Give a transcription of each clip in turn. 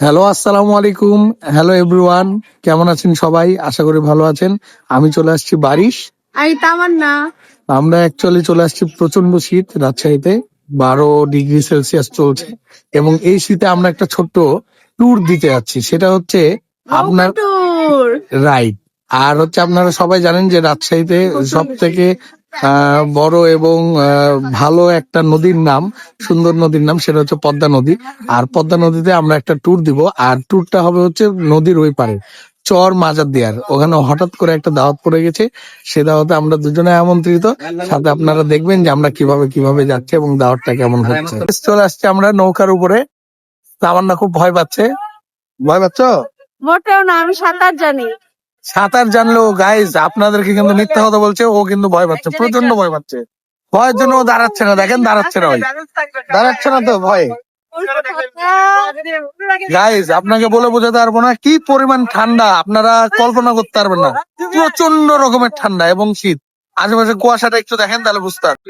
Hello আসসালামু আলাইকুম। Hello everyone. কেমন আছেন সবাই? আশা করি ভালো আছেন। আমি চলে আসছি বারিশ। আমি তামান্না। আমরা অ্যাকচুয়ালি চলে আসছি প্রচণ্ড শীত রাজশাহীতে। বারো ডিগ্রি সেলসিয়াস চলছে। এবং এই শীতে আমরা একটা ছোট্ট ট্যুর দিতে যাচ্ছি। সেটা হচ্ছে আপনার রাইড আর হচ্ছে আপনারা সবাই জানেন যে রাজশাহীতে সব থেকে বড় এবং আহ, ভালো একটা নদীর নাম সুন্দর নদীর নাম সেটা হচ্ছে পদ্মা নদী। আর পদ্মা নদীতে আমরা একটা ট্যুর দিব আর ট্যুরটা হবে হচ্ছে নদীর ওই পারে চর মাজার দেয়ার। ওখানে হঠাৎ করে একটা দাওয়াত পড়ে গেছে সে দাওয়াতে আমরা দুজনে আমন্ত্রিত। সাথে আপনারা দেখবেন যে আমরা কীভাবে কীভাবে যাচ্ছি এবং দাওয়াতটা কেমন হচ্ছে। চলে আসছে আমরা নৌকার উপরে। আমার না খুব ভয় পাচ্ছে। ভয় পাচ্ছ? মোটেও না আমি সাঁতার জানি। সাঁতার জানলেও গাইজ আপনাদেরকে কিন্তু মিথ্যা কথা বলছে ও কিন্তু ভয় পাচ্ছে প্রচণ্ড ভয় পাচ্ছে। ভয়ের জন্য ও দাঁড়াচ্ছে না দেখেন দাঁড়াচ্ছে না ভাই দাঁড়াচ্ছে না তো ভয়। গাইজ আপনাকে বলে বোঝাতে পারব না কি পরিমাণ ঠান্ডা আপনারা কল্পনা করতে পারবেন না। প্রচণ্ড রকমের ঠান্ডা এবং শীত। আশেপাশে কুয়াশাটা একটু দেখেন তাহলে বুঝতে পারবেন।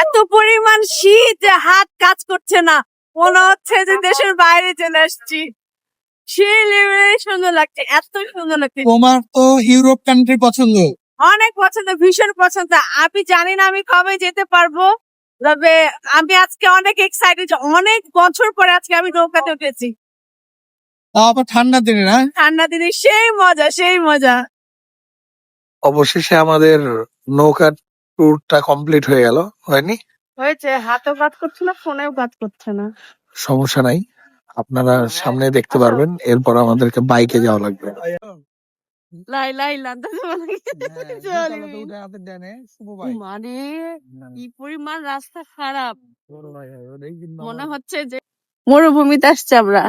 এত পরিমাণ শীত যে হাত কাজ করছে না। মনে হচ্ছে যে দেশের বাইরে চলে আসছি। সেই লেভেলে সুন্দর লাগছে এত সুন্দর লাগছে। তোমার তো ইউরোপ কান্ট্রি পছন্দ। অনেক পছন্দ ভীষণ পছন্দ। আমি জানি না আমি কবে যেতে পারব তবে আমি আজকে অনেক এক্সাইটেড অনেক বছর পরে আজকে আমি নৌকাতে উঠেছি। আবার ঠান্ডা দিনে না? ঠান্ডা দিনে সেই মজা সেই মজা। অবশেষে আমাদের নৌকার ট্যুরটা কমপ্লিট হয়ে গেল হয়নি? হয়েছে হাতও কাজ করছে না ফোনেও কাজ করছে না। সমস্যা নাই। আপনারা সামনে দেখতে পারবেন এরপর আমাদেরকে বাইকে যাওয়া লাগবে। লাই লাই মানে কি পরিমাণ রাস্তা খারাপ। মনে হচ্ছে যে মরুভূমিতে আসছে আমরা।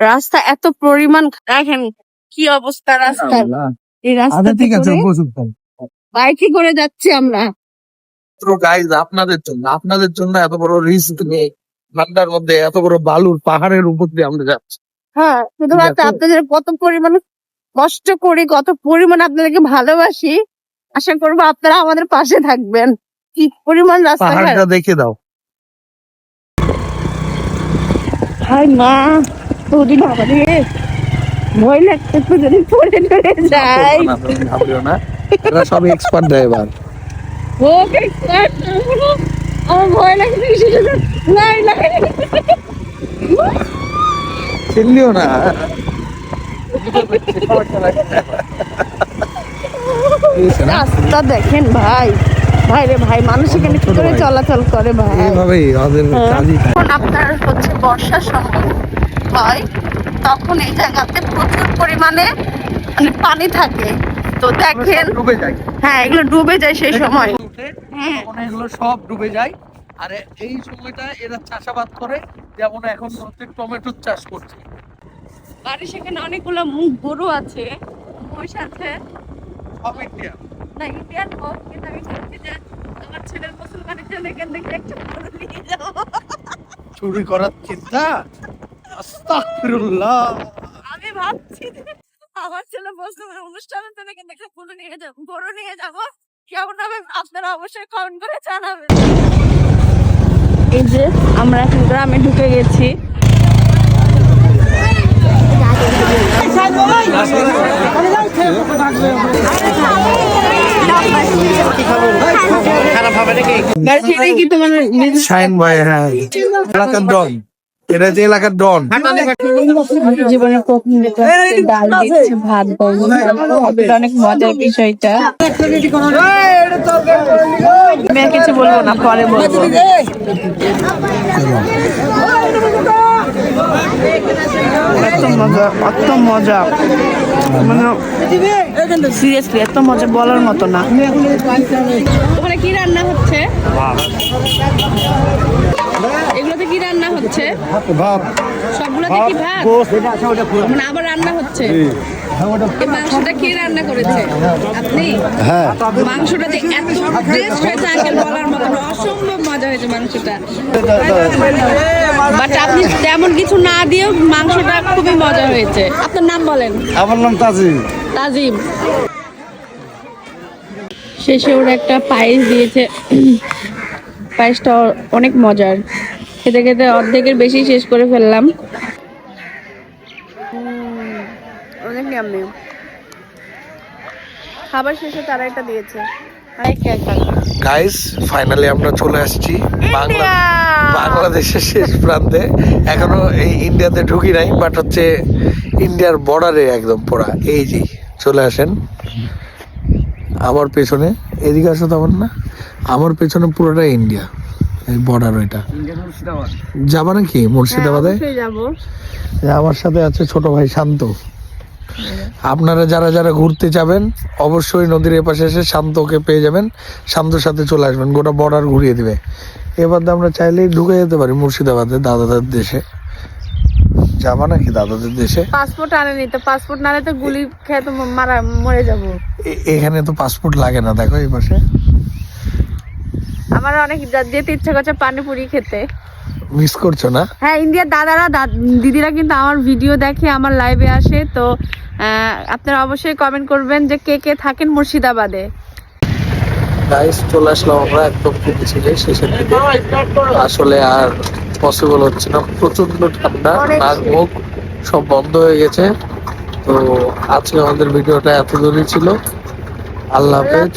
রাস্তা এত পরিমাণ দেখেন কি অবস্থা রাস্তার। এই রাস্তা ঠিক আছে বাইকে করে যাচ্ছি আমরা। আপনাদের জন্য আপনাদের জন্য এত বড় রিস্ক নিয়ে ঠান্ডার মধ্যে এত বড় বালুর পাহাড়ের উপর দিয়ে আমরা যাচ্ছি। হ্যাঁ শুধুমাত্র আপনাদের কত পরিমাণ কষ্ট করি কত পরিমাণ আপনাদেরকে ভালোবাসি আশা করব আপনারা আমাদের পাশে থাকবেন। কি পরিমাণ রাস্তা দেখে দাও। হাই মা ওদি বাবা রে। ভয় লাগতেছে যদি পড়ে টরে যাই না, এরা সব এক্সপার্ট ড্রাইভার ওকে আমার ভয় লাগছে লাই লাই চিনলিও না। রাস্তা দেখেন ভাই। ভাই রে ভাই মানুষ এখানে কি করে চলাচল করে ভাই? এইভাবেই ওদের হ্যাঁ। কাজই আপনার হচ্ছে বর্ষার সময় হয় তখন এই জায়গাতে প্রচুর পরিমাণে মানে পানি থাকে। তো দেখেন ডুবে যায়। হ্যাঁ এগুলো ডুবে যায় সেই সময়। হ্যাঁ। এগুলো সব ডুবে যায় আর এই সময়টা এরা চাষাবাদ করে যেমন এখন হচ্ছে টমেটোর চাষ করছে। বাড়ি সেখানে অনেকগুলো মুখ গরু আছে মহিষ আছে। সব ইন্ডিয়া না ইন্ডিয়ান হোক কিন্তু আমি চাচ্ছি যে আমার ছেলের মুসলমানের জন্য এখান থেকে একটা গরু নিয়ে যাব। চুরি করার চিন্তা? আস্তাগফিরুল্লাহ আমি ভাবছি যে আমার ছেলে মুসলমান অনুষ্ঠানের জন্য থেকে একটা গরু নিয়ে যাব গরু নিয়ে যাব। কেমন হবে আপনারা অবশ্যই কমেন্ট করে জানাবেন। এই যে আমরা এখন গ্রামে ঢুকে গেছি। শাইন ভাই হ্যাঁ। এটা যে এলাকার ডন। ডাল দিচ্ছে ভাত বলব এটা অনেক মজার বিষয়টা আমি কিছু বলব না পরে বলব। এত মজা এত মজা। মানে সিরিয়াসলি এত মজা বলার মতো না। ওখানে কি রান্না হচ্ছে? এগুলোতে কি রান্না হচ্ছে? ভাব সবগুলোতে কি ভাত মানে আবার রান্না হচ্ছে? মাংসটা কে রান্না করেছে? আপনি? হ্যাঁ। এত টেস্ট হয়েছে আঙ্কেল বলার মতো না, অসম্ভব মজা হয়েছে মাংসটা। বাট আপনি তেমন কিছু না দিয়েও মাংসটা খুবই মজা হয়েছে। আপনার নাম বলেন। আমার নাম তাজিম। তাজিম। শেষে ওরা একটা পায়েস দিয়েছে। পায়েসটা অনেক মজার। খেতে খেতে অর্ধেকের বেশি শেষ করে ফেললাম। অনেক খাবার শেষে তারা এটা দিয়েছে। গাইস ফাইনালি আমরা চলে আসছি বাংলা বাংলাদেশের শেষ প্রান্তে। এখনও এই ইন্ডিয়াতে ঢুকি নাই বাট হচ্ছে ইন্ডিয়ার বর্ডারে একদম পড়া। এই যে চলে আসেন। আমার পেছনে এদিকে আসো তেমন না আমার পেছনে পুরোটা ইন্ডিয়া এই বর্ডার ওইটা। যাবা নাকি মুর্শিদাবাদে? অবশ্যই আমার সাথে আছে ছোট ভাই শান্ত। আপনারা যারা যারা ঘুরতে যাবেন অবশ্যই নদীর এপাশে এসে শান্তকে পেয়ে যাবেন শান্তর সাথে চলে আসবেন গোটা বর্ডার ঘুরিয়ে দিবে। এবার আমরা চাইলেই ঢুকে যেতে পারি মুর্শিদাবাদে দাদাদের দেশে। যাবা নাকি দাদাদের দেশে? পাসপোর্ট আনেনি তো পাসপোর্ট না তো গুলি খেয়ে তো মারা মরে যাব। এখানে তো পাসপোর্ট লাগে না দেখো এই পাশে। আমার অনেক যেতে ইচ্ছা করছে পানিপুরি খেতে। মিস করছ না? হ্যাঁ ইন্ডিয়ার দাদারা দিদিরা কিন্তু আমার ভিডিও দেখে আমার লাইভে আসে তো আপনারা অবশ্যই কমেন্ট করবেন যে কে কে থাকেন মুর্শিদাবাদে। গাইস চলে আসলাম আমরা একদম ফিনিশিংয়ে শেষের দিকে আসলে আর পসিবল হচ্ছে না। প্রচণ্ড ঠান্ডা নাক মুখ সব বন্ধ হয়ে গেছে। তো আজকে আমাদের ভিডিওটা এত দূরই ছিল। আল্লাহ হাফেজ।